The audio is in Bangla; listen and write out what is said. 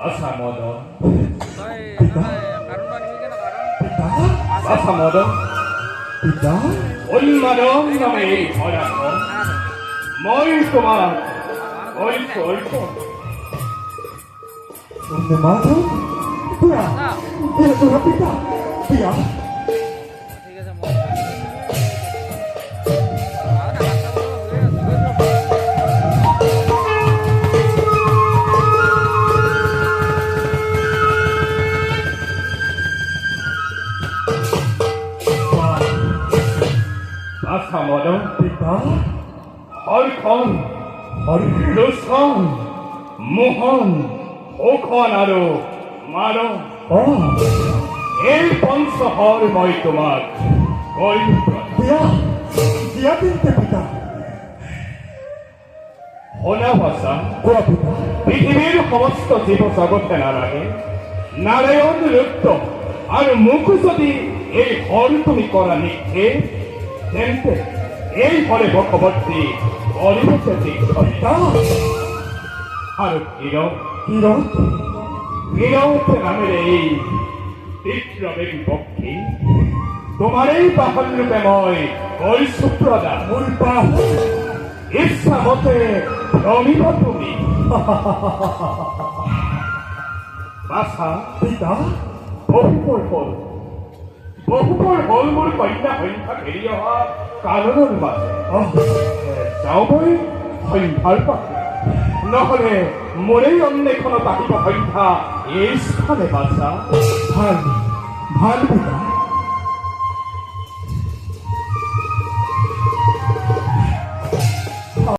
আশা মদন তই মানে কারণ বানি কেন কারণ পিতা আশা মদন পিতা উন্মাদন নামে এই ভয়াখন মই তোমার আশা মদন পিতা হরখন হরি রোশন মোহন ওখন আৰু মাৰণ ও এই পঞ্চহৰ মই তোমাক কৈলো প্ৰথম পিয়া দিয়া দিনতে পিতা শুনা ভাষা কোৱা পিতা পৃথিৱীৰ সমস্ত জীৱ জগতে নালাগে নাৰায়ণ ৰুদ্ৰ আৰু মোক যদি এই হৰ তুমি কৰা নিক্ষেপ তেন্তে এই বশৱৰ্তী কৰিবতে দীক্ষণ পিতা আৰু হীৰক কিরণ বিরত নামের এই বিক্রমের পক্ষে তোমার এই বাহন রূপে মই ওই সুপ্রদা। মোর পাহ ইচ্ছা মতে রমিব তুমি। বাছা পিতা? বহুপৰ হ'ল বহুপৰ হ'ল মোৰ কন্যা সংখ্যা ঘেৰি অহা কাৰণৰ বই যাওঁ মই সংখ্যাৰ পাখি নহলে মোৰেই অন্বেষণত আহিব সংখ্যা এই স্থানে বাছা। ভালো ভালো পিতা